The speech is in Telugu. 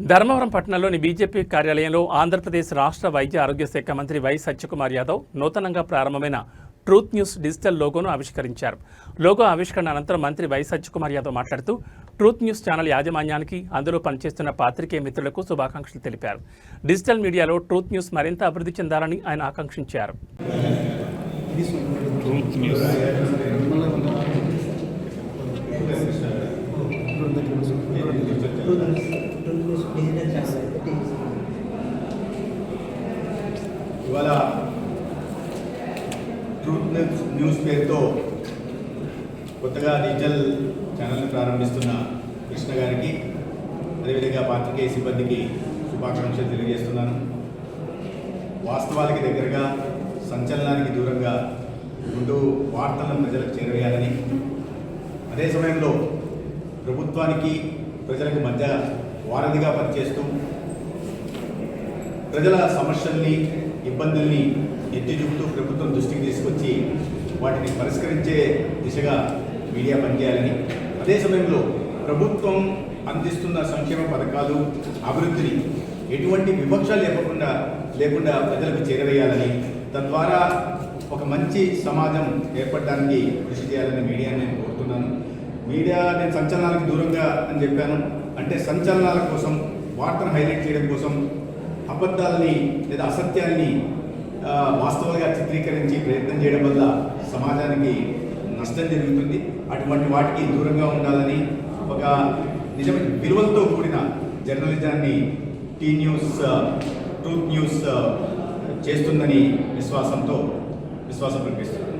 ధర్మవరం పట్టణంలోని బీజేపీ కార్యాలయంలో ఆంధ్రప్రదేశ్ రాష్ట్ర వైద్య ఆరోగ్య శాఖ మంత్రి వై సత్యకుమార్ యాదవ్ నూతనంగా ప్రారంభమైన ట్రూత్ న్యూస్ డిజిటల్ లోగోను ఆవిష్కరించారు. లోగో ఆవిష్కరణ అనంతరం మంత్రి వై సత్యకుమార్ యాదవ్ మాట్లాడుతూ ట్రూత్ న్యూస్ ఛానల్ యాజమాన్యానికి అందులో పనిచేస్తున్న పాత్రికేయ మిత్రులకు శుభాకాంక్షలు తెలిపారు. డిజిటల్ మీడియాలో ట్రూత్ న్యూస్ మరింత అభివృద్ధి చెందాలని ఆయన ఆకాంక్షించారు. ఇవాళ ట్రూత్ న్యూస్ న్యూస్ పేరుతో కొత్తగా డిజిటల్ ఛానల్ని ప్రారంభిస్తున్న కృష్ణ గారికి అదేవిధంగా పాత్రికేయ సిబ్బందికి శుభాకాంక్షలు తెలియజేస్తున్నాను. వాస్తవాలకి దగ్గరగా సంచలనానికి దూరంగా ముందు వార్తలను ప్రజలకు చేరవేయాలని. అదే సమయంలో ప్రభుత్వానికి ప్రజలకు మధ్య వారధిగా పనిచేస్తూ ప్రజల సమస్యల్ని ఇబ్బందుల్ని ఎత్తి చూపుతూ ప్రభుత్వం దృష్టికి తీసుకొచ్చి వాటిని పరిష్కరించే దిశగా మీడియా పనిచేయాలని. అదే సమయంలో ప్రభుత్వం అందిస్తున్న సంక్షేమ పథకాలు అభివృద్ధిని ఎటువంటి వివక్ష లేకుండా లేకుండా ప్రజలకు చేరవేయాలని తద్వారా ఒక మంచి సమాజం ఏర్పడడానికి కృషి చేయాలని మీడియాని నేను కోరుతున్నాను. మీడియా నేను సంచలనాలకు దూరంగా అని చెప్పాను. అంటే సంచలనాల కోసం వార్తను హైలైట్ చేయడం కోసం అబద్ధాలని లేదా అసత్యాన్ని వాస్తవాలుగా వాస్తవంగా చిత్రీకరించి ప్రయత్నం చేయడం వల్ల సమాజానికి నష్టం జరుగుతుంది. అటువంటి వాటికి దూరంగా ఉండాలని ఒక నిజమైన విలువలతో కూడిన జర్నలిజాన్ని టీ న్యూస్ ట్రూత్ న్యూస్ చేస్తుందని విశ్వాసంతో విశ్వాసం ప్రకటిస్తున్నాను